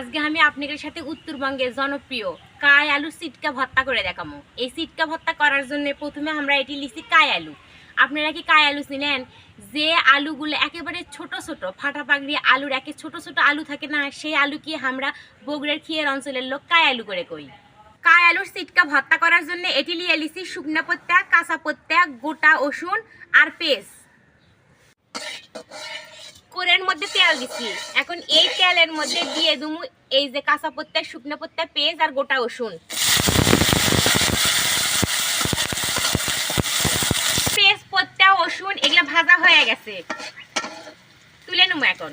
আজকে আমি আপনাদের সাথে উত্তরবঙ্গের জনপ্রিয় কায় আলু সিটকা ভর্তা করে দেখাবো এই সিটকা ভর্তা করার জন্য প্রথমে আমরা এটি লিখছি কায় আলু। আপনারা কি কায় আলু চিনেন? যে আলুগুলো একেবারে ছোট ছোট ফাটা পাগড়ি আলুর একে ছোট ছোট আলু থাকে না, সেই আলু কি আমরা বগুড়ার খিয়ের অঞ্চলের লোক কায় আলু করে কই। কায় আলুর সিটকা ভর্তা করার জন্য এটি লিয়ে লিছি শুকনা পত্তা, কাঁচা পত্তা, গোটা রসুন আর পেস্ট। মধ্যে তেল দিছি। এখন এই তেলের মধ্যে দিয়ে দুমু এই যে কাঁচা পত্তা শুকনো পত্তা পেঁয়াজ আর গোটা রসুন। পেঁয়াজ, পত্তা, রসুন এগুলা ভাজা হয়ে গেছে। তুলে নেব এখন।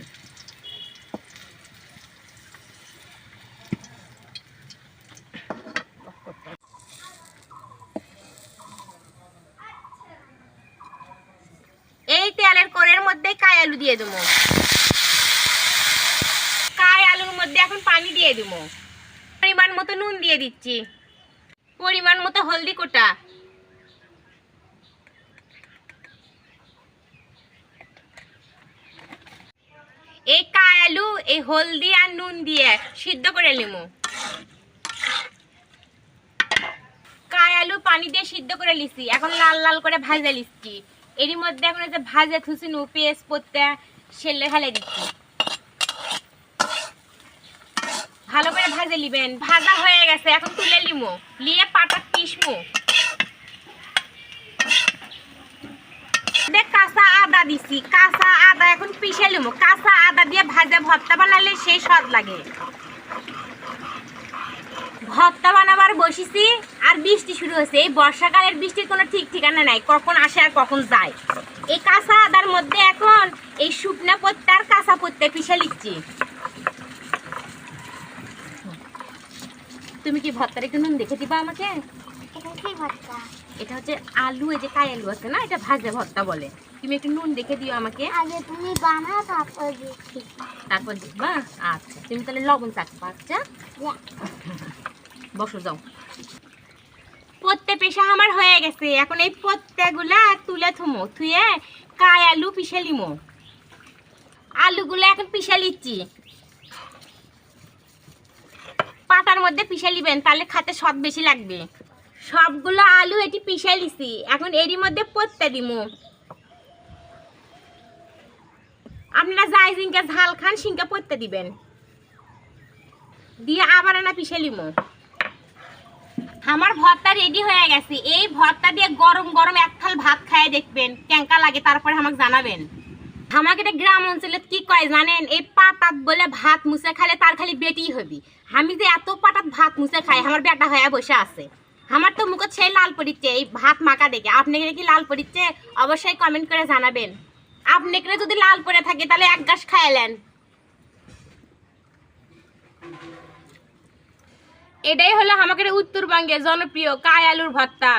এই তেলের কোরের মধ্যে কায় আলু দিয়ে দেবো কায় আলুর মধ্যে এখন পানি দিয়ে দেবো। পরিমাণ মতো নুন দিয়ে দিচ্ছি। পরিমাণ মতো হলদি কোটা। এই আলু, এই হলদি আর নুন দিয়ে সিদ্ধ করে কায় আলু পানি দিয়ে সিদ্ধ করে লিছি এখন লাল লাল করে ভাজা লিচ্ছি এরই মধ্যে এখন যে ভাজা থুসি নু পেঁয়াজ, পত্তা, সেলে ফেলে দিচ্ছি ভালো করে ভাজে লিবেন? ভাজা হয়ে গেছে, এখন তুলে লিমো। লিয়ে পাটা পিসমু কাঁচা আদা দিছি, কাঁচা আদা এখন পিষে লিমো। কাঁচা আদা দিয়ে ভাজা ভর্তা বানালে সেই স্বাদ লাগে। ভর্তা বানাবার বসেছি, আর বৃষ্টি শুরু হয়েছে। এই বর্ষাকালের বৃষ্টির কোনো ঠিক ঠিকানা নাই, কখন আসে আর কখন যায়। এই কাঁচা আদার মধ্যে এখন এই শুকনা পত্তা আর কাঁচা পত্তা পিষে লিখছি তুমি কি ভর্তার একটু নুন দেখে দিবা আমাকে? এটা এটা হচ্ছে আলু এই যে কাই আলু আছে না এটা ভাজা ভর্তা বলে। তুমি একটু নুন দেখে দিও আমাকে। আগে তুমি বানাও তারপর দিচ্ছি। তারপর দেখবা আচ্ছা। তুমি তাহলে লবণ চাকবা আচ্ছা? বসো যাও। পত্তে পেশা আমার হয়ে গেছে। এখন এই পত্তেগুলা তুলে থুমো থুয়ে কায় আলু পিষে লিমো। আলুগুলো এখন পিষে লিচ্ছি। পাটার মধ্যে পিষে লিবেন তাহলে খাতে স্বাদ বেশি লাগবে। সবগুলো আলু এটি পিষে লিছি এখন এরই মধ্যে পত্তে দিমু। আপনারা যাই জিঙ্কা ঝাল খান সিঙ্কা পত্তে দিবেন। দিয়ে আবার না পিষে লিমো আমার ভর্তা রেডি হয়ে গেছে। এই ভর্তা দিয়ে গরম গরম এক থাল ভাত খায় দেখবেন, কেঙ্কা লাগে, তারপরে আমাকে জানাবেন। আমাকে এটা গ্রাম অঞ্চলে কি কয় জানেন? এই পাতাত বলে ভাত মুছে খালে তার খালি বেটি হবি। আমি যে এত পাতাত ভাত মুছে খাই, আমার বেটা হয়ে বসে আছে। আমার তো মুখে ছেলে লাল পড়িচ্ছে এই ভাত মাখা দেখে। আপনাকে কি লাল পড়িচ্ছে অবশ্যই কমেন্ট করে জানাবেন। আপনাকে যদি লাল পড়ে থাকে, তাহলে এক গাছ খাইলেন এটাই হলো আমাদের উত্তরবঙ্গে জনপ্রিয় কায় আলুর ভর্তা।